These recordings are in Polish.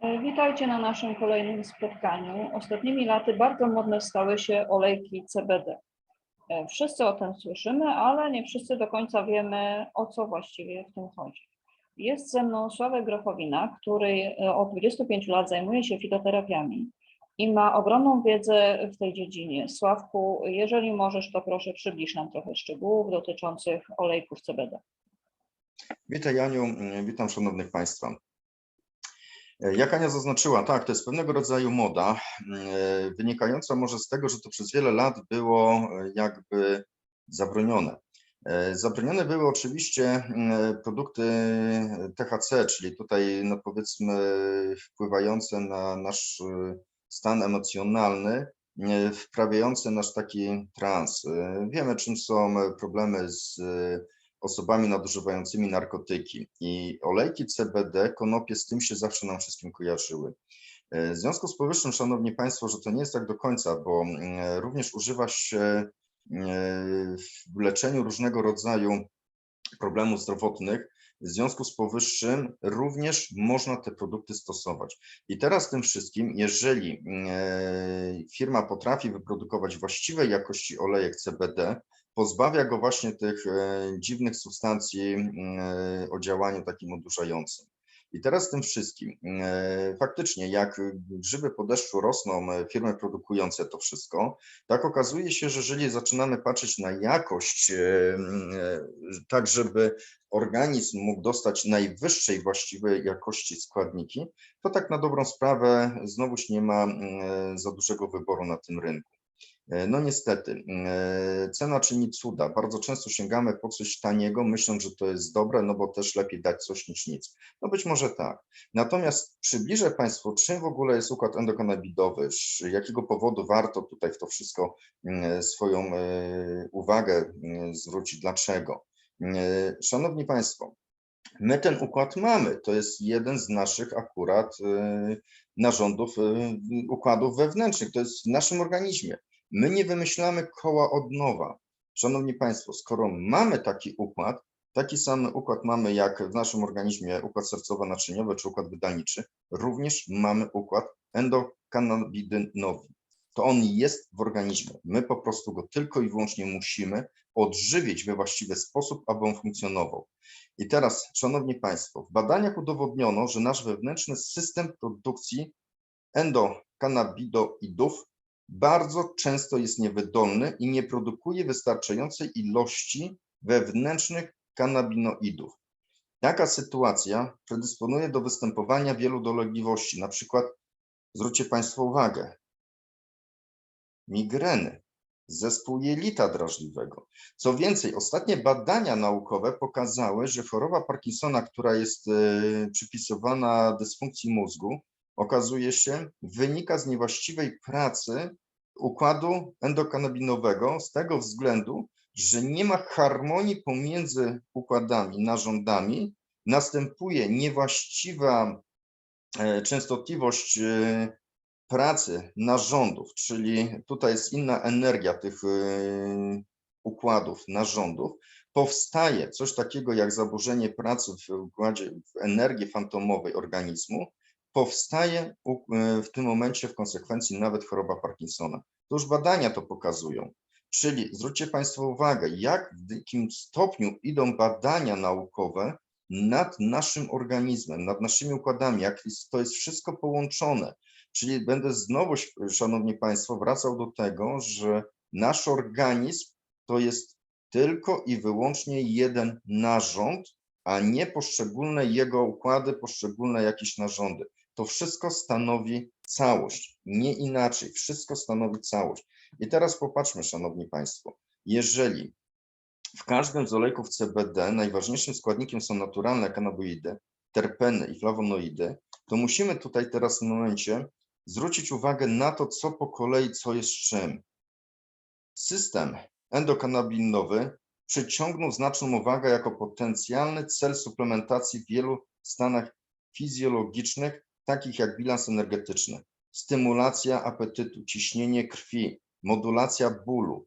E, Witajcie na naszym kolejnym spotkaniu. Ostatnimi laty bardzo modne stały się olejki CBD. E, Wszyscy o tym słyszymy, ale nie wszyscy do końca wiemy, o co właściwie w tym chodzi. Jest ze mną Sławek Grochowina, który e, od 25 lat zajmuje się fitoterapiami i ma ogromną wiedzę w tej dziedzinie. Sławku, jeżeli możesz, to proszę przybliż nam trochę szczegółów dotyczących olejków CBD. Witaj Janiu, witam szanownych Państwa. E, Jak Ania zaznaczyła, tak, to jest pewnego rodzaju moda, mm, e, wynikająca może z tego, że to przez wiele lat było e, jakby zabronione. Zabronione były oczywiście mm, produkty THC, czyli tutaj no powiedzmy wpływające na nasz stan emocjonalny, wprawiające nasz taki trans. Wiemy czym są problemy z osobami nadużywającymi narkotyki i olejki CBD, konopie z tym się zawsze nam wszystkim kojarzyły. E, W związku z powyższym, Szanowni Państwo, że to nie jest tak do końca, bo mm, również używa się e, w leczeniu różnego rodzaju problemów zdrowotnych. W związku z powyższym również można te produkty stosować. I teraz tym wszystkim, jeżeli e, firma potrafi wyprodukować właściwej jakości olejek CBD, pozbawia go właśnie tych e, dziwnych substancji e, o działaniu takim odurzającym. I teraz tym wszystkim, e, faktycznie jak grzyby po deszczu rosną firmy produkujące to wszystko, tak okazuje się, że jeżeli zaczynamy patrzeć na jakość, tak żeby organizm mógł dostać najwyższej właściwej jakości składniki, to tak na dobrą sprawę znowuż nie ma za dużego wyboru na tym rynku. E, No niestety, e, cena czyni cuda. Bardzo często sięgamy po coś taniego, myśląc, że to jest dobre, no bo też lepiej dać coś niż nic. No być może tak. Natomiast przybliżę Państwu, czym w ogóle jest układ endokanabidowy, z jakiego powodu warto tutaj w to wszystko swoją e, uwagę zwrócić, dlaczego. Szanowni Państwo, my ten układ mamy. To jest jeden z naszych akurat narządów, układów wewnętrznych. To jest w naszym organizmie. My nie wymyślamy koła od nowa. Szanowni Państwo, skoro mamy taki układ, taki sam układ mamy jak w naszym organizmie układ sercowo-naczyniowy czy układ wydalniczy, również mamy układ endokanabidynowy. To on jest w organizmie. My po prostu go tylko i wyłącznie musimy odżywić we właściwy sposób, aby on funkcjonował. I teraz, Szanowni Państwo, w badaniach udowodniono, że nasz wewnętrzny system produkcji endokanabidoidów bardzo często jest niewydolny i nie produkuje wystarczającej ilości wewnętrznych kanabinoidów. Taka sytuacja predysponuje do występowania wielu dolegliwości, na przykład, zwróćcie Państwo uwagę, migreny, zespół jelita drażliwego. Co więcej, ostatnie badania naukowe pokazały, że choroba Parkinsona, która jest e, przypisywana dysfunkcji mózgu, okazuje się, wynika z niewłaściwej pracy układu endokanabinowego z tego względu, że nie ma harmonii pomiędzy układami, narządami, następuje niewłaściwa e, częstotliwość e, pracy narządów, czyli tutaj jest inna energia tych e, układów, narządów, powstaje coś takiego jak zaburzenie pracy w układzie, w energii fantomowej organizmu, powstaje e, w tym momencie w konsekwencji nawet choroba Parkinsona. To już badania to pokazują. Czyli zwróćcie Państwo uwagę, jak w jakim stopniu idą badania naukowe nad naszym organizmem, nad naszymi układami, jak to jest wszystko połączone. Czyli będę znowu, Szanowni Państwo, wracał do tego, że nasz organizm to jest tylko i wyłącznie jeden narząd, a nie poszczególne jego układy, poszczególne jakieś narządy. To wszystko stanowi całość, nie inaczej. Wszystko stanowi całość. I teraz popatrzmy, Szanowni Państwo, jeżeli w każdym z olejków CBD najważniejszym składnikiem są naturalne kanabinoidy, terpeny i flawonoidy, to musimy tutaj teraz w momencie zwrócić uwagę na to, co po kolei, co jest czym. System endokanabinowy przyciągnął znaczną uwagę jako potencjalny cel suplementacji w wielu stanach fizjologicznych, takich jak bilans energetyczny, stymulacja apetytu, ciśnienie krwi, modulacja bólu.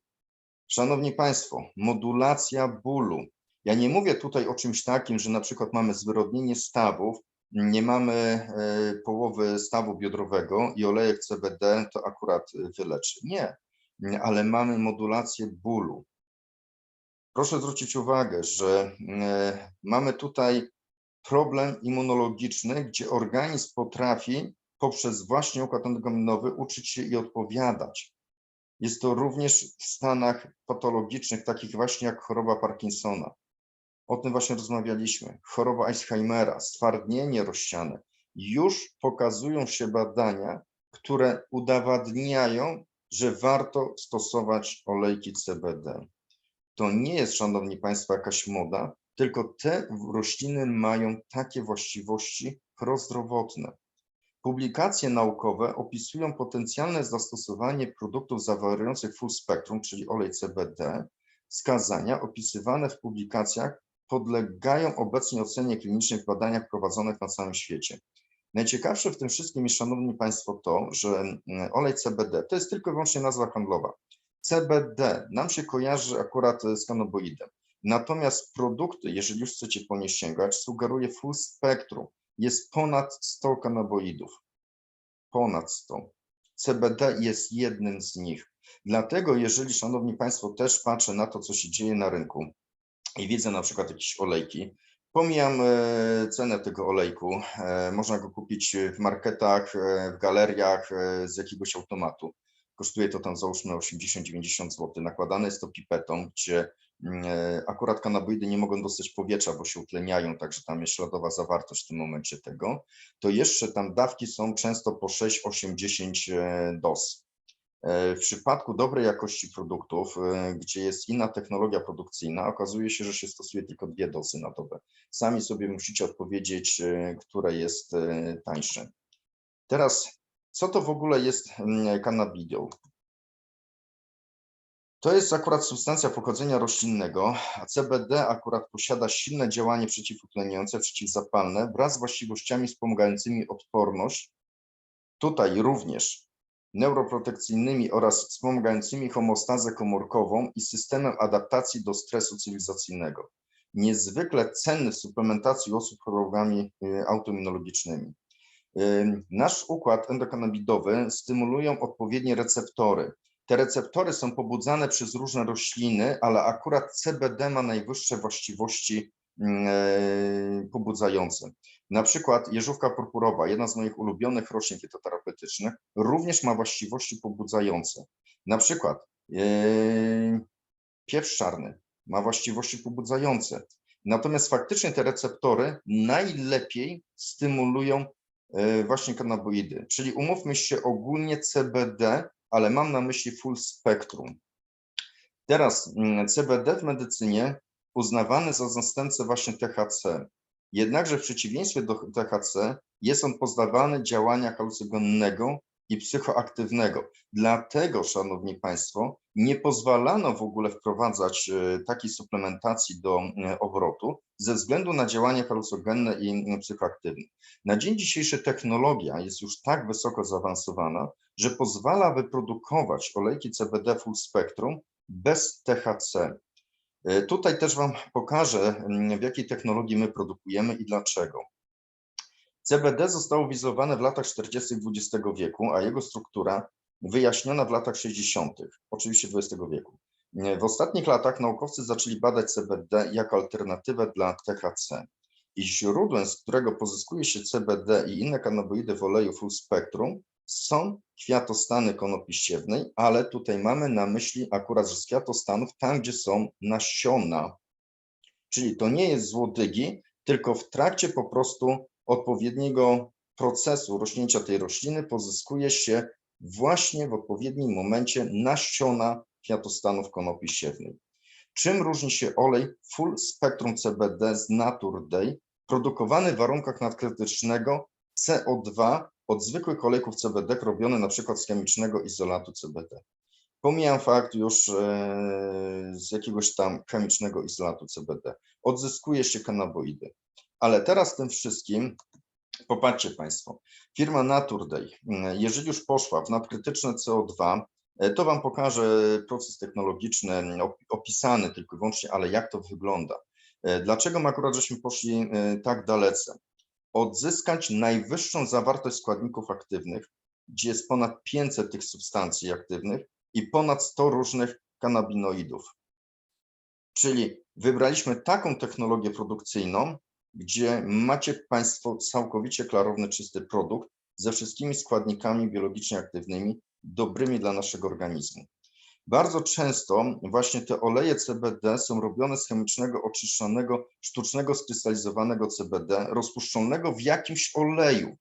Szanowni Państwo, modulacja bólu. Ja nie mówię tutaj o czymś takim, że na przykład mamy zwyrodnienie stawów nie mamy e, połowy stawu biodrowego i olejek CBD to akurat wyleczy. Nie, ale mamy modulację bólu. Proszę zwrócić uwagę, że e, mamy tutaj problem immunologiczny, gdzie organizm potrafi poprzez właśnie układ endogaminowy uczyć się i odpowiadać. Jest to również w stanach patologicznych, takich właśnie jak choroba Parkinsona. O tym właśnie rozmawialiśmy. Choroba Alzheimera, stwardnienie rozsiane. Już pokazują się badania, które udowadniają, że warto stosować olejki CBD. To nie jest, szanowni państwo, jakaś moda, tylko te rośliny mają takie właściwości prozdrowotne. Publikacje naukowe opisują potencjalne zastosowanie produktów zawierających full spectrum, czyli olej CBD. Wskazania opisywane w publikacjach podlegają obecnie ocenie klinicznej w badaniach prowadzonych na całym świecie. Najciekawsze w tym wszystkim jest, szanowni państwo, to, że mm, olej CBD to jest tylko i wyłącznie nazwa handlowa. CBD nam się kojarzy akurat z kanaboidem. Natomiast produkty, jeżeli już chcecie po nie sięgać, sugeruje full spectrum. Jest ponad 100 kanaboidów. Ponad 100. CBD jest jednym z nich. Dlatego, jeżeli, szanowni państwo, też patrzę na to, co się dzieje na rynku i widzę na przykład jakieś olejki, pomijam e, cenę tego olejku. E, Można go kupić w marketach, e, w galeriach z jakiegoś automatu. Kosztuje to tam załóżmy 80-90 zł. Nakładane jest to pipetą, gdzie akurat kanaboidy nie mogą dostać powietrza, bo się utleniają, także tam jest śladowa zawartość w tym momencie tego. To jeszcze tam dawki są często po 6, 8, 10 e, doz. E, W przypadku dobrej jakości produktów, e, gdzie jest inna technologia produkcyjna, okazuje się, że się stosuje tylko dwie dozy na dobę. Sami sobie musicie odpowiedzieć, e, które jest e, tańsze. Teraz, co to w ogóle jest mm, cannabidiol? To jest akurat substancja pochodzenia roślinnego, a CBD akurat posiada silne działanie przeciwutleniające, przeciwzapalne wraz z właściwościami wspomagającymi odporność. Tutaj również neuroprotekcyjnymi oraz wspomagającymi homostazę komórkową i systemem adaptacji do stresu cywilizacyjnego. Niezwykle cenny w suplementacji osób chorobami y, autoimmunologicznymi. Ym, Nasz układ endokanabidowy stymulują odpowiednie receptory. Te receptory są pobudzane przez różne rośliny, ale akurat CBD ma najwyższe właściwości mm, e, pobudzające. Na przykład jeżówka purpurowa, jedna z moich ulubionych roślin fitoterapeutycznych, również ma właściwości pobudzające. Na przykład e, pieprz czarny ma właściwości pobudzające. Natomiast faktycznie te receptory najlepiej stymulują e, właśnie kanaboidy, czyli umówmy się ogólnie CBD, ale mam na myśli full spectrum. Teraz mm, CBD w medycynie uznawany za zastępcę właśnie THC. Jednakże w przeciwieństwie do THC jest on poddawany działania halucygonnego i psychoaktywnego. Dlatego, szanowni państwo, nie pozwalano w ogóle wprowadzać e, takiej suplementacji do e, obrotu ze względu na działanie halucynogenne i e, psychoaktywne. Na dzień dzisiejszy technologia jest już tak wysoko zaawansowana, że pozwala wyprodukować olejki CBD full spectrum bez THC. Tutaj też Wam pokażę, mm, w jakiej technologii my produkujemy i dlaczego. CBD zostało wizowane w latach 40. XX wieku, a jego struktura wyjaśniona w latach 60., oczywiście XX wieku. E, W ostatnich latach naukowcy zaczęli badać CBD jako alternatywę dla THC. I źródłem, z którego pozyskuje się CBD i inne kanaboidy w oleju full spectrum, są kwiatostany konopi ściewnej, ale tutaj mamy na myśli akurat z kwiatostanów tam, gdzie są nasiona. Czyli to nie jest złodygi, tylko w trakcie po prostu odpowiedniego procesu rośnięcia tej rośliny pozyskuje się właśnie w odpowiednim momencie nasiona kwiatostanów konopi ściewnej. Czym różni się olej full spectrum CBD z Nature Day, produkowany w warunkach nadkrytycznego CO2 od zwykłych olejków CBD na przykład z chemicznego izolatu CBD. Pomijam fakt już e, z jakiegoś tam chemicznego izolatu CBD. Odzyskuje się kanaboidy. Ale teraz tym wszystkim, popatrzcie Państwo, firma Naturday, jeżeli już poszła w nadkrytyczne CO2, e, to Wam pokażę proces technologiczny op- opisany tylko i wyłącznie, ale jak to wygląda. E, Dlaczego my akurat żeśmy poszli e, tak dalece? odzyskać najwyższą zawartość składników aktywnych, gdzie jest ponad 500 tych substancji aktywnych i ponad 100 różnych kanabinoidów. Czyli wybraliśmy taką technologię produkcyjną, gdzie macie Państwo całkowicie klarowny, czysty produkt ze wszystkimi składnikami biologicznie aktywnymi, dobrymi dla naszego organizmu. Bardzo często właśnie te oleje CBD są robione z chemicznego, oczyszczonego, sztucznego skrystalizowanego CBD, rozpuszczonego w jakimś oleju.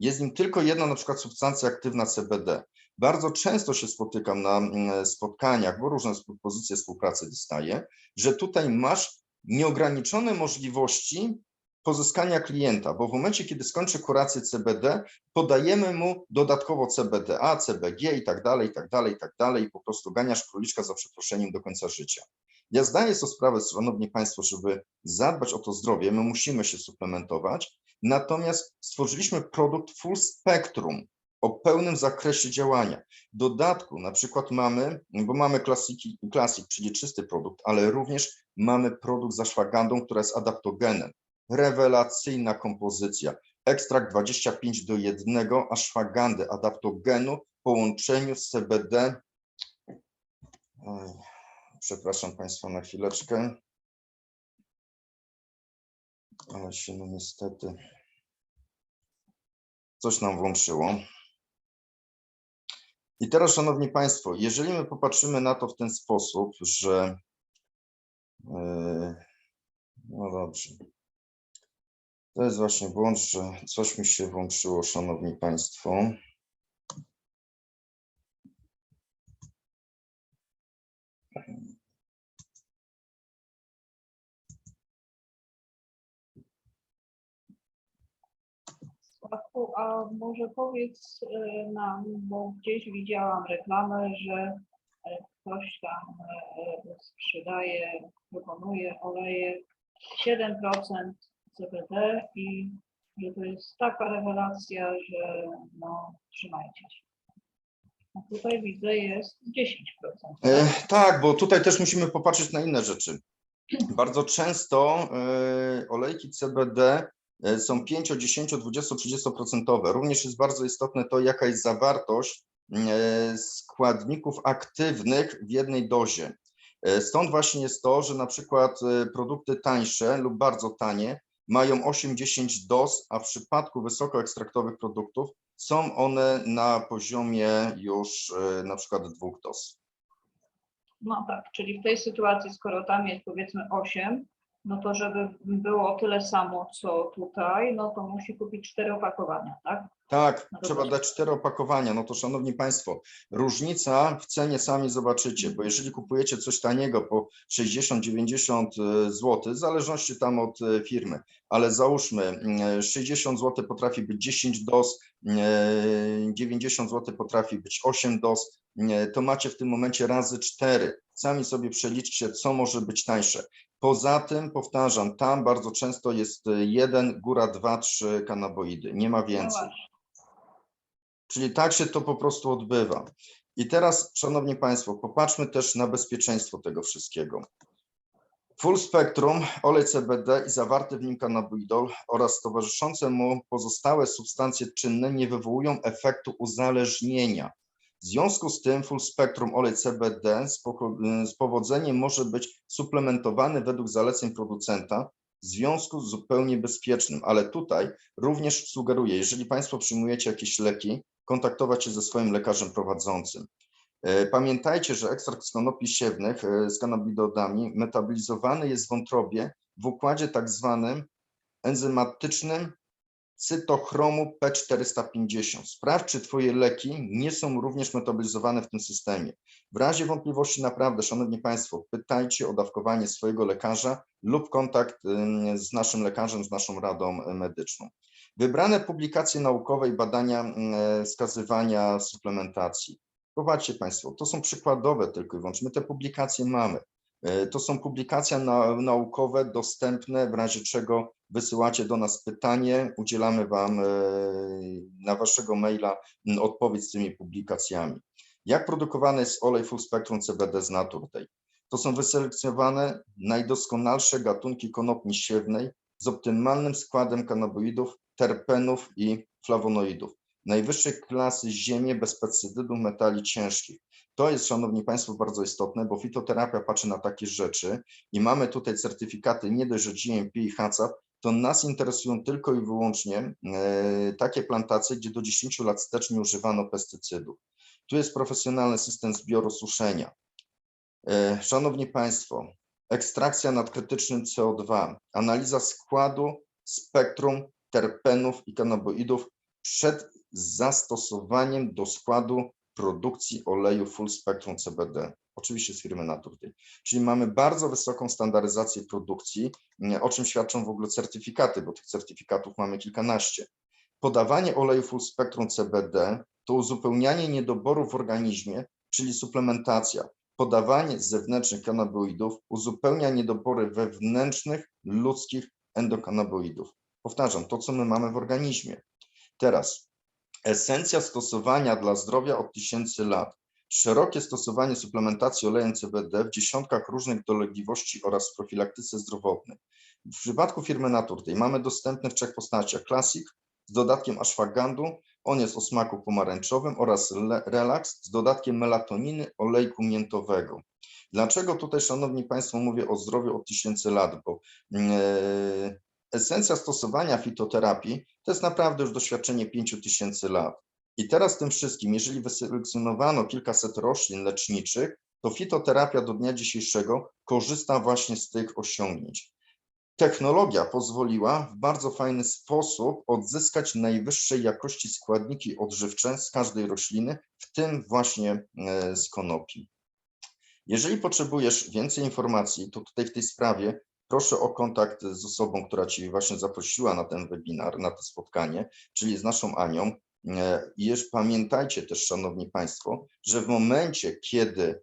Jest nim tylko jedna na przykład substancja aktywna CBD. Bardzo często się spotykam na mm, spotkaniach, bo różne pozycje współpracy dostaję, że tutaj masz nieograniczone możliwości pozyskania klienta, bo w momencie, kiedy skończy kurację CBD, podajemy mu dodatkowo CBDA, CBG i tak dalej, i tak dalej, i tak dalej, i po prostu ganiasz króliczka za przeproszeniem do końca życia. Ja zdaję sobie sprawę, szanowni państwo, żeby zadbać o to zdrowie, my musimy się suplementować, natomiast stworzyliśmy produkt full spectrum, o pełnym zakresie działania. W dodatku na przykład mamy, bo mamy klasiki, klasik, czyli czysty produkt, ale również mamy produkt z ashwagandą, która jest adaptogenem. Rewelacyjna kompozycja. Ekstrakt 25 do 1 ashwagandy, adaptogenu w połączeniu z CBD. Przepraszam Państwa na chwileczkę. Ale się no niestety coś nam włączyło. I teraz, Szanowni Państwo, jeżeli my popatrzymy na to w ten sposób, że yy, no dobrze. To jest właśnie błąd, że coś mi się włączyło, Szanowni Państwo. A może powiedz y, nam, bo gdzieś widziałam reklamę, że e, ktoś tam e, sprzedaje, proponuje oleje 7% CBD i że to jest taka rewelacja, że no trzymajcie się. A tutaj widzę jest 10%. E, tak, bo tutaj też musimy popatrzeć na inne rzeczy. Bardzo często e, olejki CBD e, są 5, 10, 20, 30%. Również jest bardzo istotne to, jaka jest zawartość e, składników aktywnych w jednej dozie. E, Stąd właśnie jest to, że na przykład e, produkty tańsze lub bardzo tanie mają 8-10 doz, a w przypadku wysokoekstraktowych produktów są one na poziomie już e, na przykład dwóch doz. No tak, czyli w tej sytuacji, skoro tam jest powiedzmy 8, no to żeby było tyle samo, co tutaj, no to musi kupić cztery opakowania, tak? Tak, No trzeba dać cztery opakowania. No to szanowni Państwo, różnica w cenie sami zobaczycie, bo jeżeli kupujecie coś taniego po 60-90 zł, w zależności tam od e, firmy, ale załóżmy mm, 60 zł potrafi być 10 doz, e, 90 zł potrafi być 8 doz, e, to macie w tym momencie razy 4. Sami sobie przeliczcie, co może być tańsze. Poza tym, powtarzam, tam bardzo często jest e, jeden, góra dwa, trzy kanaboidy, nie ma No więcej. Czyli tak się to po prostu odbywa. I teraz, Szanowni Państwo, popatrzmy też na bezpieczeństwo tego wszystkiego. Full Spectrum, olej CBD i zawarty w nim kanabidol oraz towarzyszące mu pozostałe substancje czynne nie wywołują efektu uzależnienia. W związku z tym Full Spectrum olej CBD z, powodzeniem może być suplementowany według zaleceń producenta w związku z zupełnie bezpiecznym, ale tutaj również sugeruję, jeżeli Państwo przyjmujecie jakieś leki, kontaktować się ze swoim lekarzem prowadzącym. E, Pamiętajcie, że ekstrakt z konopi siewnych e, z kanabidodami metabolizowany jest w wątrobie w układzie tak zwanym enzymatycznym cytochromu P450. Sprawdź, czy Twoje leki nie są również metabolizowane w tym systemie. W razie wątpliwości naprawdę, Szanowni Państwo, pytajcie o dawkowanie swojego lekarza lub kontakt z naszym lekarzem, z naszą radą e, medyczną. Wybrane publikacje naukowe i badania mm, wskazywania suplementacji. Popatrzcie Państwo, to są przykładowe tylko i wyłącznie. My te publikacje mamy. E, To są publikacje na, naukowe dostępne, w razie czego wysyłacie do nas pytanie, udzielamy Wam e, na Waszego maila odpowiedź z tymi publikacjami. Jak produkowany jest olej Full Spectrum CBD z Naturday? To są wyselekcjonowane najdoskonalsze gatunki konopi siewnej z optymalnym składem kanaboidów, terpenów i flawonoidów. Najwyższej klasy ziemię bez pestycydów, metali ciężkich. To jest, Szanowni Państwo, bardzo istotne, bo fitoterapia patrzy na takie rzeczy i mamy tutaj certyfikaty nie dość, że GMP i HACCP, to nas interesują tylko i wyłącznie e, takie plantacje, gdzie do 10 lat wstecz nie używano pestycydów. Tu jest profesjonalny system zbioru suszenia. E, Szanowni Państwo, ekstrakcja nad krytycznym CO2, analiza składu, spektrum terpenów i kanaboidów przed zastosowaniem do składu produkcji oleju full spectrum CBD, oczywiście z firmy Naturday. Czyli mamy bardzo wysoką standaryzację produkcji, o czym świadczą w ogóle certyfikaty, bo tych certyfikatów mamy kilkanaście. Podawanie oleju full spectrum CBD to uzupełnianie niedoborów w organizmie, czyli suplementacja. Podawanie zewnętrznych kanabinoidów uzupełnia niedobory wewnętrznych ludzkich endokanaboidów. Powtarzam, to co my mamy w organizmie. Teraz esencja stosowania dla zdrowia od tysięcy lat. Szerokie stosowanie suplementacji olejem CBD w dziesiątkach różnych dolegliwości oraz w profilaktyce zdrowotnej. W przypadku firmy Naturday mamy dostępny w trzech postaciach. Classic z dodatkiem ashwagandu, on jest o smaku pomarańczowym oraz relaks z dodatkiem melatoniny, olejku miętowego. Dlaczego tutaj, Szanowni Państwo, mówię o zdrowiu od tysięcy lat? Bo e, esencja stosowania fitoterapii to jest naprawdę już doświadczenie 5000 lat. I teraz tym wszystkim, jeżeli wyselekcjonowano kilkaset roślin leczniczych, to fitoterapia do dnia dzisiejszego korzysta właśnie z tych osiągnięć. Technologia pozwoliła w bardzo fajny sposób odzyskać najwyższej jakości składniki odżywcze z każdej rośliny, w tym właśnie e, z konopi. Jeżeli potrzebujesz więcej informacji, to tutaj w tej sprawie proszę o kontakt z osobą, która Ci właśnie zaprosiła na ten webinar, na to spotkanie, czyli z naszą Anią. E, I już pamiętajcie też, Szanowni Państwo, że w momencie, kiedy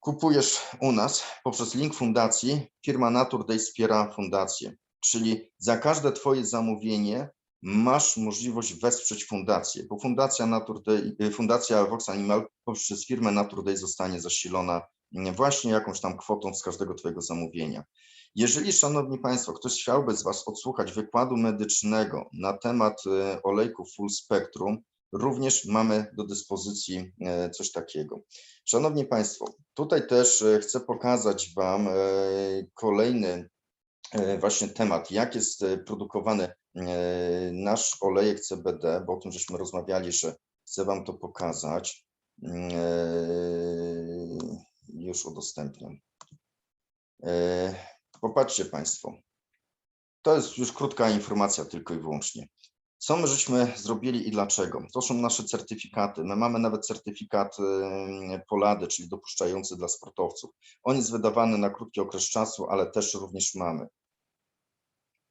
kupujesz u nas poprzez link fundacji, firma Naturday wspiera fundację, czyli za każde Twoje zamówienie masz możliwość wesprzeć fundację, bo fundacja Naturday, y, fundacja Vox Animal poprzez firmę Naturday zostanie zasilona właśnie jakąś tam kwotą z każdego Twojego zamówienia. Jeżeli, Szanowni Państwo, ktoś chciałby z Was odsłuchać wykładu medycznego na temat y, olejków full spectrum, również mamy do dyspozycji e, coś takiego. Szanowni Państwo, tutaj też e, chcę pokazać Wam e, kolejny e, właśnie temat, jak jest e, produkowany e, nasz olejek CBD, bo o tym żeśmy rozmawiali, że chcę Wam to pokazać. Już udostępniam. E, Popatrzcie Państwo. To jest już krótka informacja tylko i wyłącznie. Co my żeśmy zrobili i dlaczego? To są nasze certyfikaty. My mamy nawet certyfikat e, Polady, czyli dopuszczający dla sportowców. On jest wydawany na krótki okres czasu, ale też również mamy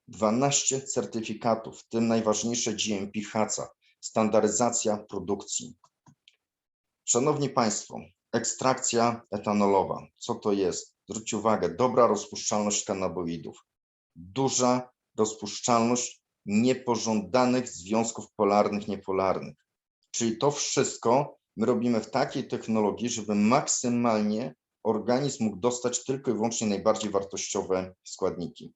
12 certyfikatów, w tym najważniejsze GMP HACCP, standaryzacja produkcji. Szanowni Państwo, ekstrakcja etanolowa. Co to jest? Zwróćcie uwagę, dobra rozpuszczalność kanaboidów, duża rozpuszczalność niepożądanych związków polarnych, niepolarnych. Czyli to wszystko my robimy w takiej technologii, żeby maksymalnie organizm mógł dostać tylko i wyłącznie najbardziej wartościowe składniki.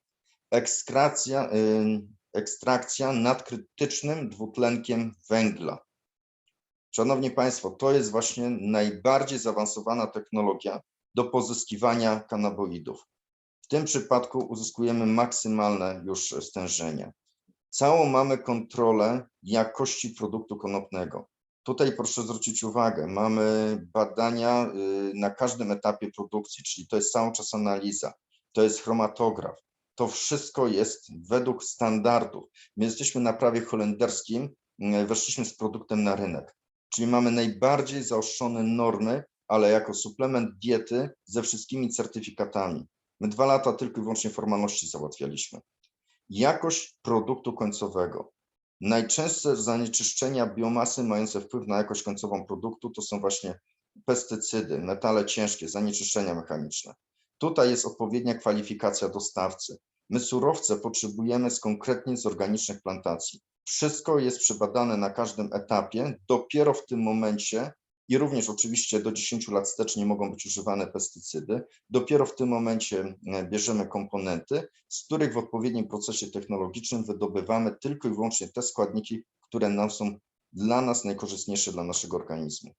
Ekstrakcja, y, ekstrakcja nad krytycznym dwutlenkiem węgla. Szanowni Państwo, to jest właśnie najbardziej zaawansowana technologia do pozyskiwania kanaboidów. W tym przypadku uzyskujemy maksymalne już stężenie. Całą mamy kontrolę jakości produktu konopnego. Tutaj proszę zwrócić uwagę, mamy badania y, na każdym etapie produkcji, czyli to jest cały czas analiza, to jest chromatograf. To wszystko jest według standardów. My jesteśmy na prawie holenderskim, y, weszliśmy z produktem na rynek, czyli mamy najbardziej zaostrzone normy, ale jako suplement diety ze wszystkimi certyfikatami. My dwa lata tylko i wyłącznie formalności załatwialiśmy. Jakość produktu końcowego. Najczęstsze zanieczyszczenia biomasy mające wpływ na jakość końcową produktu to są właśnie pestycydy, metale ciężkie, zanieczyszczenia mechaniczne. Tutaj jest odpowiednia kwalifikacja dostawcy. My surowce potrzebujemy z konkretnie z organicznych plantacji. Wszystko jest przebadane na każdym etapie. Dopiero w tym momencie i również oczywiście do 10 lat wstecz nie mogą być używane pestycydy. Dopiero w tym momencie e, bierzemy komponenty, z których w odpowiednim procesie technologicznym wydobywamy tylko i wyłącznie te składniki, które nam są dla nas najkorzystniejsze dla naszego organizmu.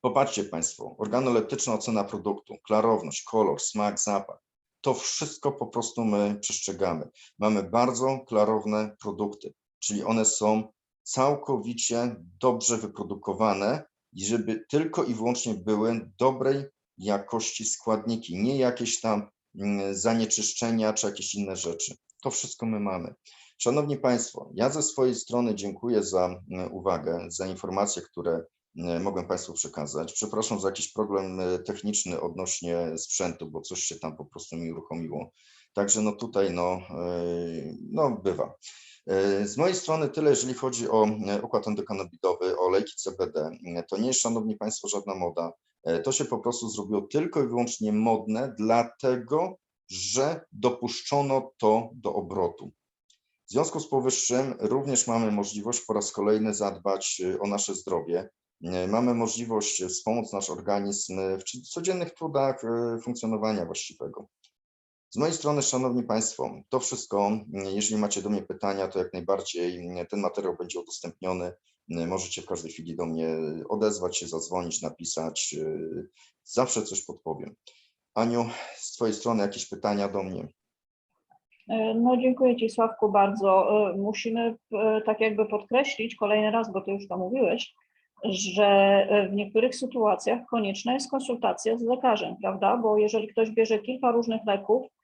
Popatrzcie Państwo, organoleptyczna ocena produktu, klarowność, kolor, smak, zapach. To wszystko po prostu my przestrzegamy. Mamy bardzo klarowne produkty, czyli one są całkowicie dobrze wyprodukowane i żeby tylko i wyłącznie były dobrej jakości składniki, nie jakieś tam mm, zanieczyszczenia czy jakieś inne rzeczy. To wszystko my mamy. Szanowni Państwo, ja ze swojej strony dziękuję za mm, uwagę, za informacje, które mm, mogłem Państwu przekazać. Przepraszam za jakiś problem e, techniczny odnośnie sprzętu, bo coś się tam po prostu mi uruchomiło. Także no tutaj no, e, no bywa. E, Z mojej strony tyle, jeżeli chodzi o e, układ endokannabinowy, o olejki CBD. To nie jest, Szanowni Państwo, żadna moda. To się po prostu zrobiło tylko i wyłącznie modne, dlatego że dopuszczono to do obrotu. W związku z powyższym również mamy możliwość po raz kolejny zadbać o nasze zdrowie. Mamy możliwość wspomóc nasz organizm w codziennych trudach funkcjonowania właściwego. Z mojej strony, Szanowni Państwo, to wszystko. Jeżeli macie do mnie pytania, to jak najbardziej ten materiał będzie udostępniony. Możecie w każdej chwili do mnie odezwać się, zadzwonić, napisać. Zawsze coś podpowiem. Aniu, z Twojej strony jakieś pytania do mnie? E, No dziękuję Ci Sławku bardzo. E, Musimy e, tak jakby podkreślić kolejny raz, bo Ty już to mówiłeś, że w niektórych sytuacjach konieczna jest konsultacja z lekarzem, prawda? Bo jeżeli ktoś bierze kilka różnych leków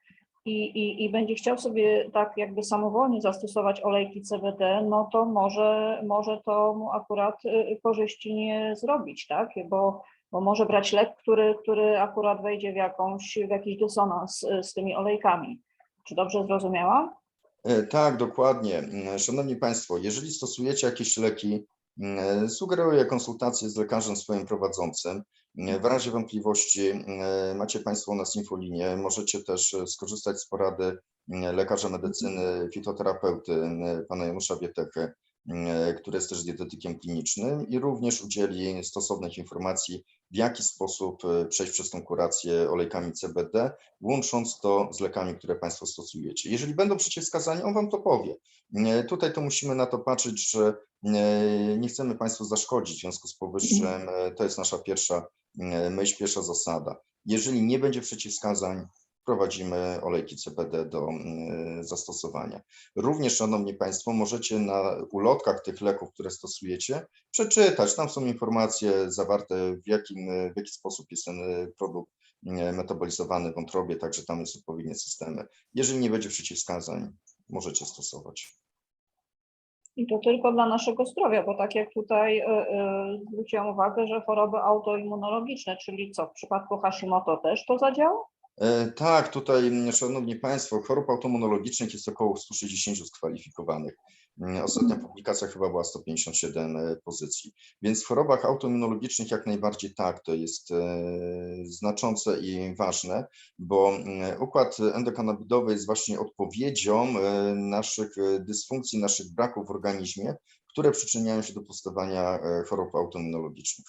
i, i, i będzie chciał sobie tak jakby samowolnie zastosować olejki CBD, no to może, może to mu akurat e, korzyści nie zrobić, tak? Bo, bo może brać lek, który, który akurat wejdzie w, jakąś, w jakiś dysonans e, z tymi olejkami. Czy dobrze zrozumiałam? E, Tak, dokładnie. Szanowni Państwo, jeżeli stosujecie jakieś leki, mm, sugeruję konsultację z lekarzem swoim prowadzącym. Mm, W razie wątpliwości mm, macie Państwo u nas infolinię. Możecie też e, skorzystać z porady lekarza medycyny, fitoterapeuty, mm, pana Janusza Wietechy, który jest też dietetykiem klinicznym i również udzieli stosownych informacji, w jaki sposób e, przejść przez tą kurację olejkami CBD, łącząc to z lekami, które Państwo stosujecie. Jeżeli będą przeciwwskazania, on Wam to powie. Nie, Tutaj to musimy na to patrzeć, że nie, chcemy Państwu zaszkodzić, w związku z powyższym e, to jest nasza pierwsza e, myśl, pierwsza zasada. Jeżeli nie będzie przeciwwskazań, prowadzimy olejki CBD do mm, zastosowania. Również, Szanowni Państwo, możecie na ulotkach tych leków, które stosujecie, przeczytać. Tam są informacje zawarte, w, jakim, w jaki sposób jest ten e, produkt e, metabolizowany w wątrobie, także tam jest odpowiednie systemy. Jeżeli nie będzie przeciwwskazań, możecie stosować. I to tylko dla naszego zdrowia, bo tak jak tutaj y, y, zwróciłam uwagę, że choroby autoimmunologiczne, czyli co, w przypadku Hashimoto też to zadziała? E, Tak, tutaj, mm, Szanowni Państwo, chorób autoimmunologicznych jest około 160 skwalifikowanych. Mm, Ostatnia publikacja chyba była 157 e, pozycji. Więc w chorobach autoimmunologicznych jak najbardziej tak, to jest e, znaczące i ważne, bo mm, układ endokannabinowy jest właśnie odpowiedzią naszych dysfunkcji, naszych braków w organizmie, które przyczyniają się do powstawania chorób autoimmunologicznych.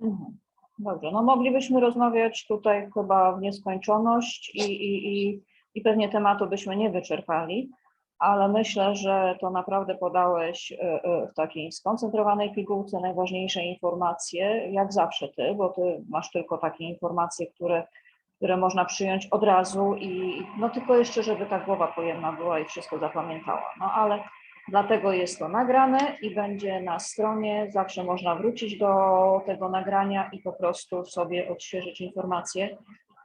Mhm. Dobrze, no moglibyśmy rozmawiać tutaj chyba w nieskończoność i, i, i, i pewnie tematu byśmy nie wyczerpali, ale myślę, że to naprawdę podałeś y, y, w takiej skoncentrowanej pigułce najważniejsze informacje, jak zawsze ty, bo ty masz tylko takie informacje, które, które można przyjąć od razu i no tylko jeszcze, żeby ta głowa pojemna była i wszystko zapamiętała. No ale Dlatego jest to nagrane i będzie na stronie. Zawsze można wrócić do tego nagrania i po prostu sobie odświeżyć informacje.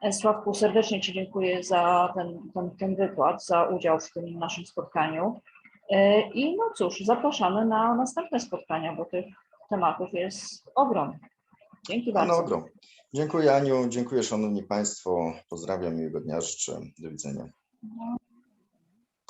E, Sławku, serdecznie Ci dziękuję za ten, ten, ten wykład, za udział w tym naszym spotkaniu. E, I no cóż, zapraszamy na następne spotkania, bo tych tematów jest ogrom. Dzięki bardzo. Ogrom. Dziękuję Aniu, dziękuję Szanowni Państwo, pozdrawiam, miłego dnia życzę, do widzenia. No.